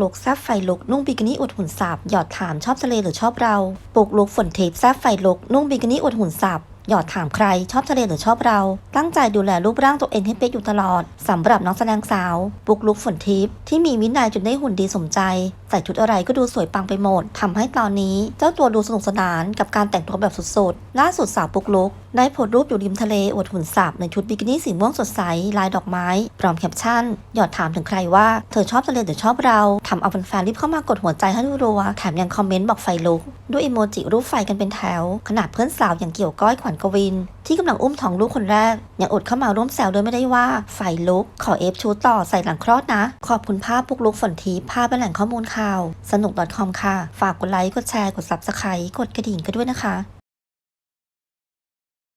ลุกแซบไฟลุกนุ่งบิกินี่อวดหุ่นสับหยอดถามชอบทะเลหรือชอบเราปลุกลุกฝนเทปแซบไฟลุกนุ่งบิกินี่อวดหุ่นสับหยอดถามใครชอบทะเลหรือชอบเรา ตั้งใจดูแลรูปร่างตัวเองให้เป๊ะอยู่ตลอดสำหรับน้องแสดงสาว ปุกลุกฝนทิพย์ที่มีวินัยจนได้หุ่นดีสมใจ ใส่ชุดอะไรก็ดูสวยปังไปหมดทำให้ตอนนี้เจ้าตัวดูสนุกสนานกับการแต่งตัวแบบสุดๆ ล่าสุดสาวปุกลุก ได้โพสรูปอยู่ริมทะเลอวดหุ่นสับในชุดบิกินี่สีม่วงสดใสลายดอกไม้พร้อมแคปชั่น หยอดถามถึงใครว่าเธอชอบทะเลหรือชอบเราทำเอาแฟนๆรีบเข้ามากดหัวใจให้รัวๆแถมยังคอมเมนต์บอกไฟลุก ด้วยอีโมจิรูปไฟกันเป็นแถว ขนาดเพื่อนสาวอย่างเกี่ยวก้อยขวัญกวิน ที่กำลังอุ้มท้องลูกคนแรกยังอดเข้ามาร่วมแซวโดยไม่ได้ว่าใส่ลุกขอเอฟชูต่อใส่หลังคลอดนะ ขอบคุณภาพปุกลุกฝนทีภาพเป็นแหล่งข้อมูลข่าว สนุก .com ค่ะ ฝากกดไลค์ กดแชร์ กด subscribe กดกระดิ่งกันด้วยนะคะ